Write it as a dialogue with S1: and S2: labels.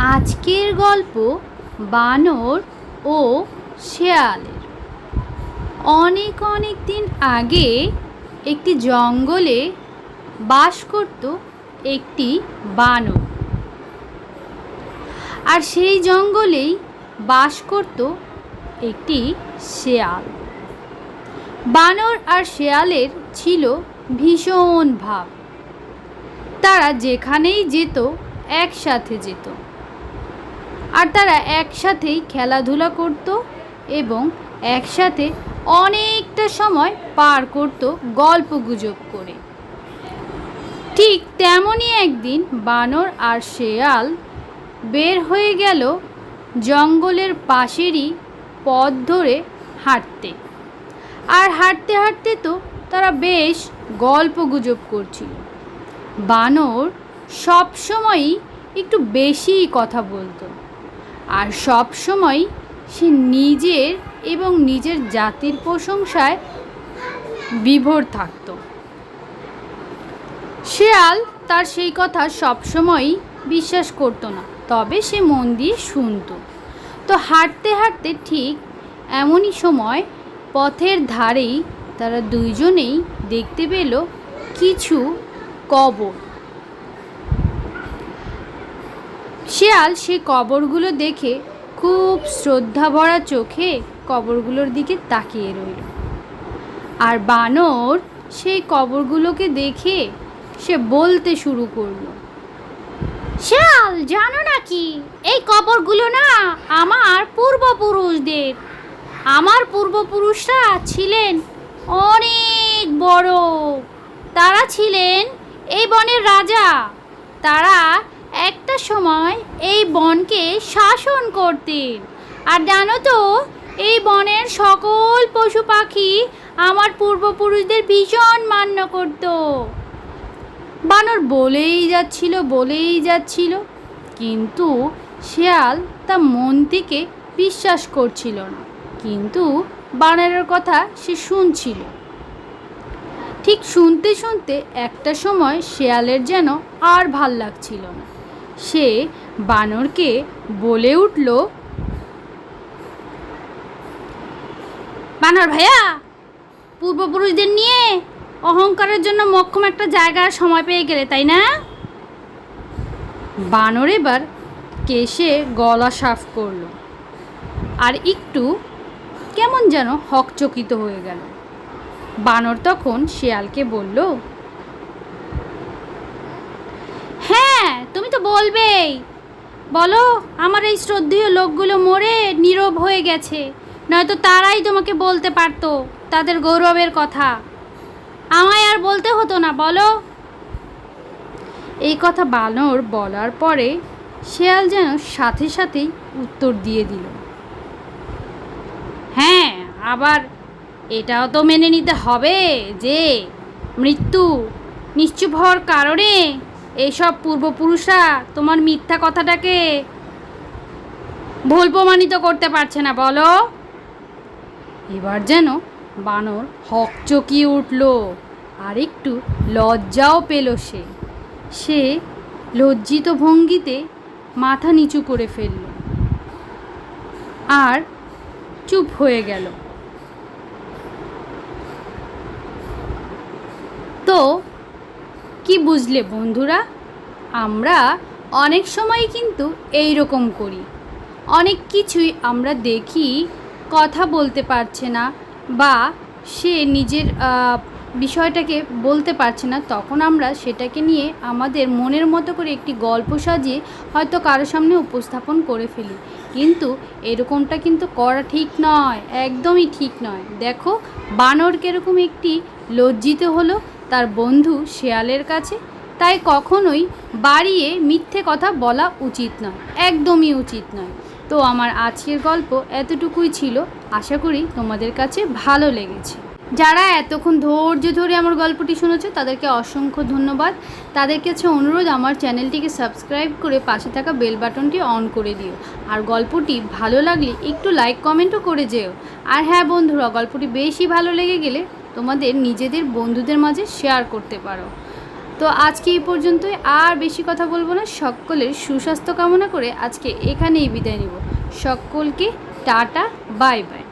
S1: আজকের গল্প বানর ও শেয়ালের অনেক অনেক দিন আগে একটি জঙ্গলে বাস করত একটি বানর। আর সেই জঙ্গলেই বাস করত একটি শেয়াল। বানর আর শেয়ালের ছিল ভীষণ ভাব। তারা যেখানেই যেত, একসাথে যেত। আর তারা একসাথেই খেলাধুলা করত এবং একসাথে অনেকটা সময় পার করত গল্প গুজব করে। ঠিক তেমনই একদিন বানর আর শেয়াল বের হয়ে গেল জঙ্গলের পাশেরই পথ ধরে হাঁটতে। আর হাঁটতে হাঁটতে তো তারা বেশ গল্প গুজব করছিল। বানর সবসময়ই একটু বেশিই কথা বলতো। আর সব সময় সে নিজের এবং নিজের জাতির প্রশংসায় বিভোর থাকতো। শেয়াল তার সেই কথা সবসময়ই বিশ্বাস করতো না, তবে সে মন দিয়ে শুনতো। তো হাঁটতে হাঁটতে ঠিক এমনই সময় পথের ধারেই তারা দুইজনেই দেখতে পেল কিছু কবর। শেয়াল সে কবরগুলো দেখে খুব শ্রদ্ধা ভরা চোখে কবরগুলোর দিকে তাকিয়ে রইল। আর বানর সেই কবরগুলোকে দেখে সে বলতে শুরু করল শেয়াল জানো নাকি? এই কবরগুলো না আমার পূর্বপুরুষদের। আমার পূর্বপুরুষরা ছিলেন অনেক বড়। তারা ছিলেন এই বনের রাজা। তারা একটা সময় এই বনকে শাসন করতেন। আর জানো তো, এই বনের সকল পশু পাখি আমার পূর্বপুরুষদের ভীষণ মান্য করত। বানর বলেই যাচ্ছিল বলেই যাচ্ছিল, কিন্তু শেয়াল তা মন থেকে বিশ্বাস করছিল না। কিন্তু বানরের কথা সে শুনছিল। ঠিক শুনতে শুনতে একটা সময় শেয়ালের যেন আর ভালো লাগছিল না। সে বানরকে বলে উঠল, বানর ভাইয়া, পূর্বপুরুষদের নিয়ে অহংকারের জন্য মক্ষম একটা জায়গার সময় পেয়ে গেলে, তাই না? বানর এবার কেশে গলা সাফ করল, আর একটু কেমন যেন হকচকিত হয়ে গেল। বানর তখন শিয়ালকে বলল হ্যাঁ তুমি তো বলবেই। বলো, আমার এই শ্রদ্ধেয় লোকগুলো মরে নীরব হয়ে গেছে। নয়তো তারাই তোমাকে বলতে পারতো তাদের গৌরবের কথা। আমায় আর বলতে হতো না, বলো। এই কথা বানর বলার পরে শেয়াল যেন সাথে সাথেই উত্তর দিয়ে দিল। হ্যাঁ আবার এটাও তো মেনে নিতে হবে যে, মৃত্যু নিশ্চুপ হওয়ার কারণে এইসব পূর্বপুরুষরা তোমার মিথ্যা কথাটাকে ভুল প্রমাণিত করতে পারছে না, বলো। এবার যেন বানর হক চকিয়ে উঠল, আর একটু লজ্জাও পেল সে। সে লজ্জিত ভঙ্গিতে মাথা নিচু করে ফেলল, আর চুপ হয়ে গেল। তো কি বুঝলে বন্ধুরা? আমরা অনেক সময় কিন্তু এই রকম করি। অনেক কিছুই আমরা দেখি, কথা বলতে পারছে না বা সে নিজের বিষয়টাকে বলতে পারছে না, তখন আমরা সেটাকে নিয়ে আমাদের মনের মতো করে একটি গল্প সাজিয়ে হয়তো কারও সামনে উপস্থাপন করে ফেলি। কিন্তু এরকমটা কিন্তু করা ঠিক নয়, একদমই ঠিক নয়। দেখো, বানর কীরকম একটি লজ্জিত হলো তার বন্ধু শেয়ালের কাছে, তাই কখনোই বাড়িয়ে মিথ্যে কথা বলা উচিত নয়, একদমই উচিত নয়। তো আমার আজকের গল্প এতটুকুই ছিল। আশা করি তোমাদের কাছে ভালো লেগেছে। যারা এতক্ষণ ধৈর্য ধরে আমার গল্পটি শুনেছো, তাদেরকে অসংখ্য ধন্যবাদ। তাদের কাছে অনুরোধ, আমার চ্যানেলটিকে সাবস্ক্রাইব করে পাশে থাকা বেল বাটনটি অন করে দিও। আর গল্পটি ভালো লাগলে একটু লাইক, কমেন্টও করে যেও। আর হ্যাঁ বন্ধুরা, গল্পটি বেশি ভালো লেগে গেলে তোমাদের নিজেদের বন্ধুদের মাঝে শেয়ার করতে পারো। তো আজকে এই পর্যন্তই, আর বেশি কথা বলব না। সকলের সুস্বাস্থ্য কামনা করে আজকে এখানেই বিদায় নিব। সকলকে টাটা বাই বাই